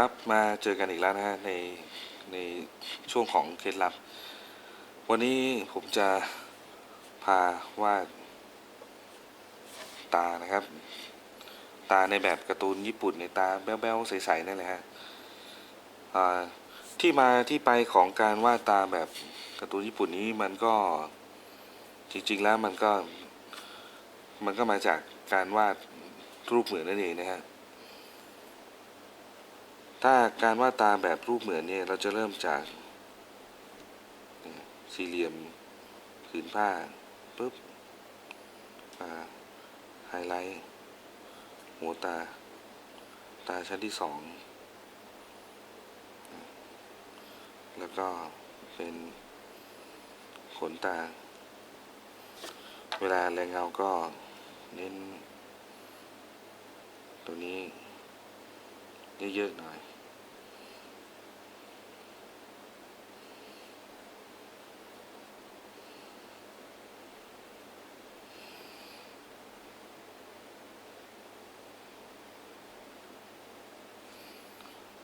ครับมาเจอกันอีกแล้วนะฮะในในช่วงของเคล็ดลับ วันนี้ผมจะพาวาดตานะครับ ตาในแบบการ์ตูนญี่ปุ่นในตาแบ๊วๆใสๆนั่นแหละฮะที่มาที่ไปของการวาดตาแบบการ์ตูนญี่ปุ่นนี้มันก็จริงๆแล้วมันก็มันก็มาจากการวาดรูปเหมือนนั่นเองนะฮะ ถ้าการวาดตาแบบรูปเหมือนเนี่ยเราจะเริ่มจากสี่เหลี่ยมผืนผ้าปุ๊บมาไฮไลท์หัวตา ตาชั้นที่สองแล้วก็เป็นขนตา เวลาแรงเงาก็เน้น ตัวนี้ เยอะๆหน่อย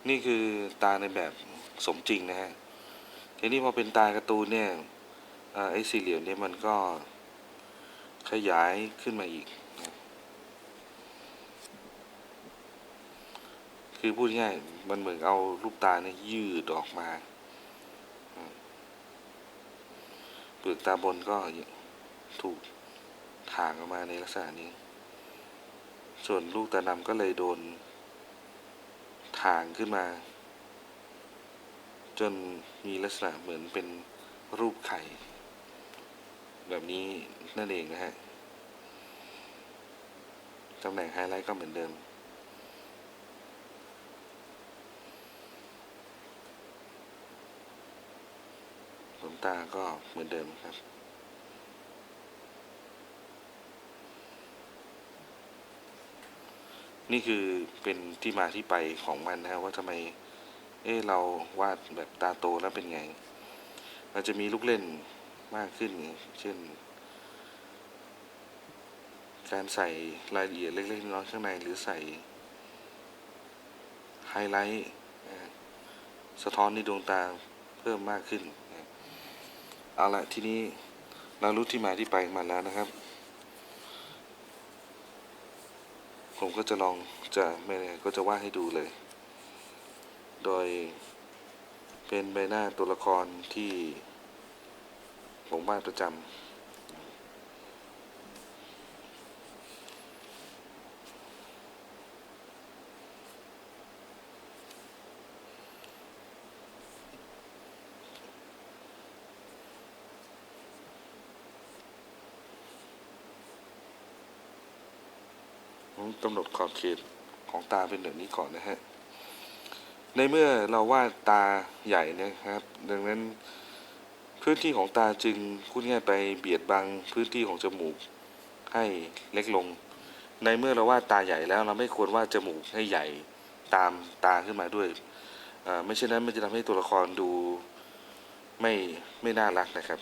นี่คือตาในแบบสมจริงนะฮะทีนี้พอเป็นตาการ์ตูนเนี่ยไอ้สี่เหลี่ยมเนี่ยมันก็ขยายขึ้นมาอีก คือพูดง่ายๆมันเหมือนเอารูปตาเนี่ยยืดออกมาเปลือกตาบนก็ถูกถ่างออกมาในลักษณะนี้ ส่วนลูกตาดำก็เลยโดน ทางขึ้นมา จนมีลักษณะเหมือนเป็นรูปไข่ แบบนี้นั่นเองนะฮะตำแหน่งไฮไลท์ก็เหมือนเดิมขนตาก็เหมือนเดิมครับ นี่คือเป็นที่มาที่ไปของมันนะครับว่าทำไมเอ๊ะเราวาดแบบตาโตแล้วเป็นไงเราจะมีลูกเล่นมากขึ้น เช่น การใส่รายละเอียดเล็กๆน้อยๆข้างในหรือใส่ไฮไลท์สะท้อนในดวงตาเพิ่มมากขึ้น เอาละทีนี้เรารู้ที่มาที่ไปของมันแล้วนะครับ ผมก็จะลองจะไม่แน่ก็จะวาดให้ดูเลย โดยเป็นใบหน้าตัวละครที่ผมวาดประจำ ผมกำหนดขอบเขตของตาเป็นแบบนี้ก่อนนะฮะ ในเมื่อเราวาดตาใหญ่เนะครับ ดังนั้นพื้นที่ของตาจึงพูดง่ายไปเบียดบังพื้นที่ของจมูกให้เล็กลง ในเมื่อเราวาดตาใหญ่แล้วเราไม่ควรวาดจมูกให้ใหญ่ตามตาขึ้นมาด้วย ไม่เช่นนั้นมันจะทำให้ตัวละครดูไม่ไม่น่ารักนะครับ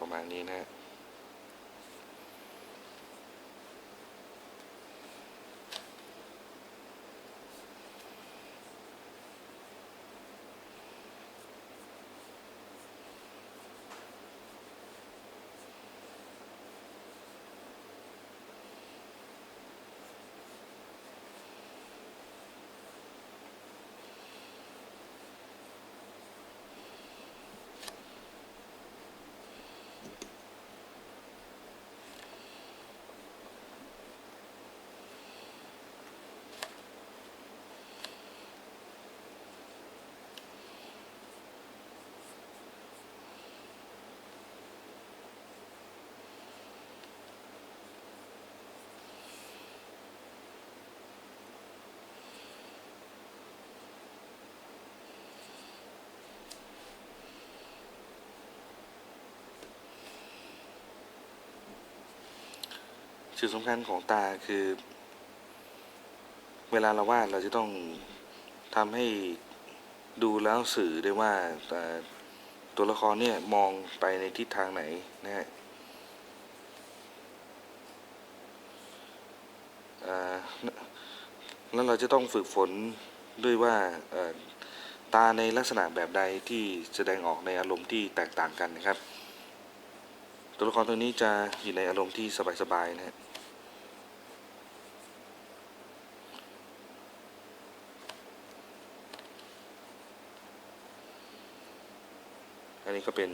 ประมาณนี้นะ จุดสำคัญของตาคือ เวลาเราวาดเราจะต้องทำให้ดูแล้วสื่อได้ว่าตัวละครเนี่ยมองไปในทิศทางไหนนะฮะแล้วเราจะต้องฝึกฝนด้วยว่าตาในลักษณะแบบใดที่แสดงออกในอารมณ์ที่แตกต่างกันนะครับ ตัวละครตัวนี้จะอยู่ในอารมณ์ที่สบายๆนะฮะ อันนี้ก็เป็น